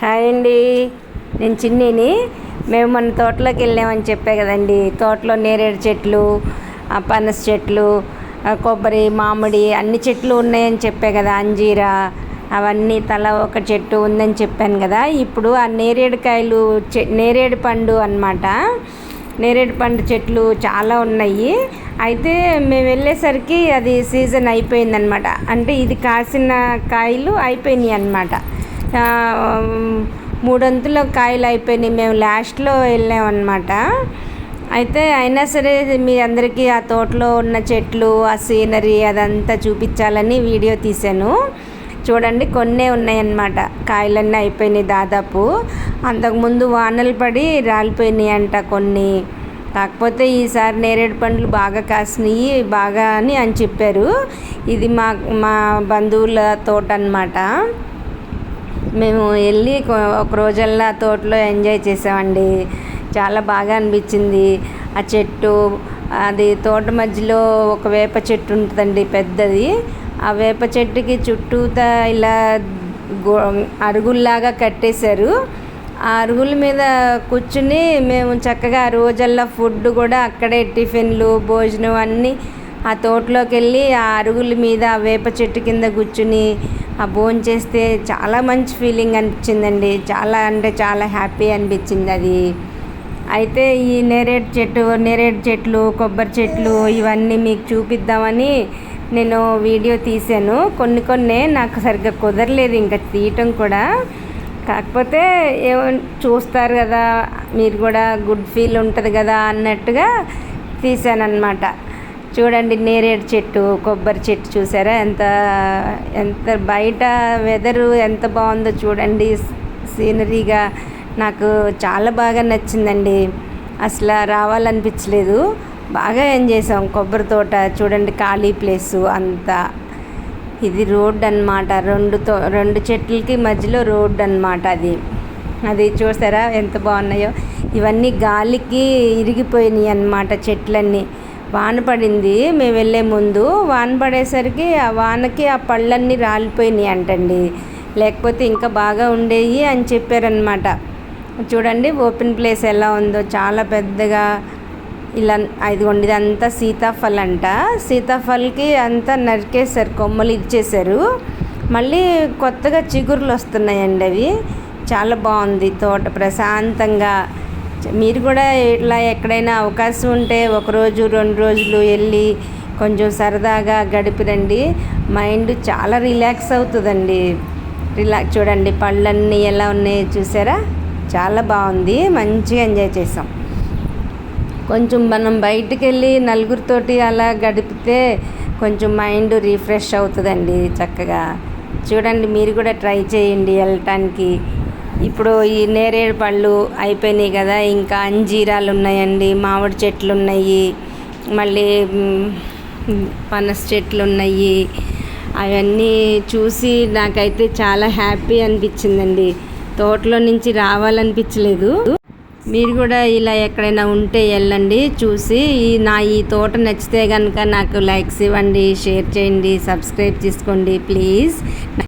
Hi అండి. నేను చిన్నీని. మేము మన తోటలోకి వెళ్ళామని చెప్పే కదండి. తోటలో నేరేడు చెట్లు పనస చెట్లు కొబ్బరి మామిడి అన్ని చెట్లు ఉన్నాయని చెప్పే కదా అంజీరా అవన్నీ తల ఒక చెట్టు ఉందని చెప్పాను కదా. ఇప్పుడు ఆ నేరేడుకాయలు చె నేరేడు పండు అన్నమాట. నేరేడు పండు చెట్లు చాలా ఉన్నాయి. అయితే మేము వెళ్ళేసరికి అది సీజన్ అయిపోయిందనమాట అంటే ఇది కాసిన కాయలు అయిపోయినాయి అన్నమాట. మూడొంతుల కాయలు అయిపోయినాయి మేము లాస్ట్లో వెళ్ళామన్నమాట. అయితే అయినా సరే మీ అందరికీ ఆ తోటలో ఉన్న చెట్లు ఆ సీనరీ అదంతా చూపించాలని వీడియో తీశాను. చూడండి కొన్నే ఉన్నాయన్నమాట. కాయలన్నీ అయిపోయినాయి దాదాపు. అంతకుముందు వానలు పడి రాలిపోయినాయి అంట కొన్ని. కాకపోతే ఈసారి నేరేడు పండ్లు బాగా కాసినాయి బాగా అని అని చెప్పారు. ఇది మా మా బంధువుల తోట అన్నమాట మేము వెళ్ళి ఒక రోజల్లా తోటలో ఎంజాయ్ చేసామండి. చాలా బాగా అనిపించింది. ఆ చెట్టు అది తోట మధ్యలో ఒక వేప చెట్టు ఉంటుందండి పెద్దది. ఆ వేప చెట్టుకి చుట్టూతా ఇలా గో అరుగుల్లాగా కట్టేశారు. ఆ అరుగుల మీద కూర్చుని మేము చక్కగా ఆ రోజల్లా ఫుడ్ కూడా అక్కడే టిఫిన్లు భోజనం అన్నీ ఆ తోటలోకి వెళ్ళి ఆ అరుగుల మీద వేప చెట్టు కింద కూర్చుని ఆ భోజనం చేస్తే చాలా మంచి ఫీలింగ్ అనిపించిందండి. చాలా అంటే చాలా హ్యాపీ అనిపించింది అది. అయితే ఈ నేరేడు చెట్టు నేరేడు చెట్లు కొబ్బరి చెట్లు ఇవన్నీ మీకు చూపిద్దామని నేను వీడియో తీశాను. కొన్ని కొన్ని నాకు సరిగ్గా కుదరలేదు ఇంకా తీయటం కూడా. కాకపోతే ఏమో చూస్తారు కదా మీరు కూడా గుడ్ ఫీల్ ఉంటుంది కదా అన్నట్టుగా తీశానన్నమాట. చూడండి నేరేడు చెట్టు కొబ్బరి చెట్టు చూసారా? ఎంత ఎంత బయట వెదరు ఎంత బాగుందో చూడండి. సీనరీగా నాకు చాలా బాగా నచ్చిందండి. అసలు రావాలనిపించలేదు. బాగా ఎంజాయ్ చేసాం. కొబ్బరి తోట చూడండి ఖాళీ ప్లేసు అంతా. ఇది రోడ్ అన్నమాట. రెండు తో రెండు చెట్లకి మధ్యలో రోడ్ అన్నమాట అది. అది చూసారా ఎంత బాగున్నాయో? ఇవన్నీ గాలికి ఇరిగిపోయినాయి అన్నమాట చెట్లన్నీ. వాన పడింది. మేము వెళ్ళే ముందు వాన పడేసరికి ఆ వానకి ఆ పళ్ళన్నీ రాలిపోయినాయి అంటండి. లేకపోతే ఇంకా బాగా ఉండేవి అని చెప్పారనమాట చూడండి ఓపెన్ ప్లేస్ ఎలా ఉందో. చాలా పెద్దగా ఇలా ఇదిగోండి ఇదంతా సీతాఫల్ అంట. సీతాఫల్కి అంతా నరికేశారు కొమ్మలు ఇచ్చేశారు. మళ్ళీ కొత్తగా చిగురులు వస్తున్నాయండి అవి. చాలా బాగుంది తోట ప్రశాంతంగా. మీరు కూడా ఇట్లా ఎక్కడైనా అవకాశం ఉంటే ఒకరోజు రెండు రోజులు వెళ్ళి కొంచెం సరదాగా గడిపిరండి మైండ్ చాలా రిలాక్స్ అవుతుందండి. రిలాక్స్ చూడండి పళ్ళన్నీ ఎలా ఉన్నాయో చూసారా? చాలా బాగుంది. మంచిగా ఎంజాయ్ చేసాం కొంచెం మనం బయటికి వెళ్ళి నలుగురితోటి అలా గడిపితే కొంచెం మైండ్ రిఫ్రెష్ అవుతుందండి చక్కగా. చూడండి మీరు కూడా ట్రై చేయండి వెళ్ళటానికి. ఇప్పుడు ఈ నేరేడు పళ్ళు అయిపోయినాయి కదా ఇంకా అంజీరాలు ఉన్నాయండి మామిడి చెట్లు ఉన్నాయి మళ్ళీ పనస చెట్లు ఉన్నాయి. అవన్నీ చూసి నాకైతే చాలా హ్యాపీ అనిపించిందండి. తోటలో నుంచి రావాలనిపించలేదు. మీరు కూడా ఇలా ఎక్కడైనా ఉంటే వెళ్ళండి చూసి ఈ నా ఈ తోట నచ్చితే కనుక నాకు లైక్స్ ఇవ్వండి షేర్ చేయండి సబ్స్క్రైబ్ చేసుకోండి ప్లీజ్.